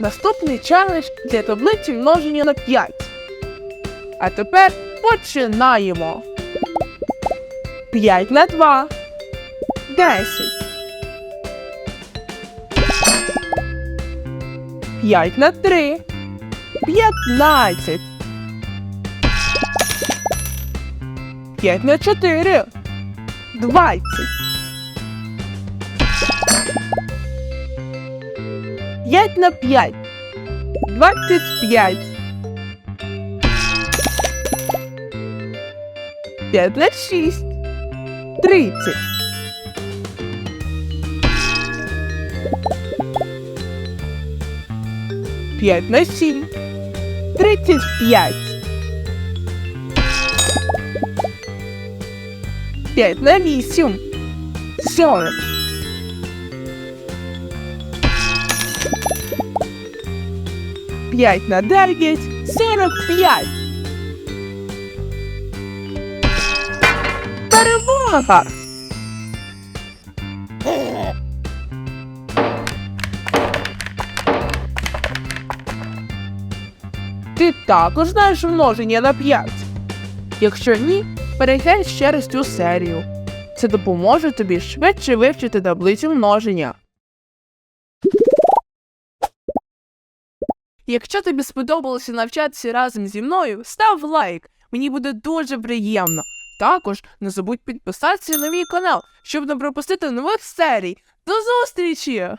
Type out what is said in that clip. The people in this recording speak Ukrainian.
Наступний челендж для таблиці множення на 5. А тепер починаємо. 5 на 2. 10. 5 на 3. 15. 5 на 4. 20. 5 на 5. 25. 5 на 6. 30. 5 на 7. 35. 5 на 8. 40. 5 на 9. 45. Перемога! Ти також знаєш множення на 5? Якщо ні, переглянь ще раз цю серію. Це допоможе тобі швидше вивчити таблицю множення. Якщо тобі сподобалося навчатися разом зі мною, став лайк. Мені буде дуже приємно. Також не забудь підписатися на мій канал, щоб не пропустити нових серій. До зустрічі!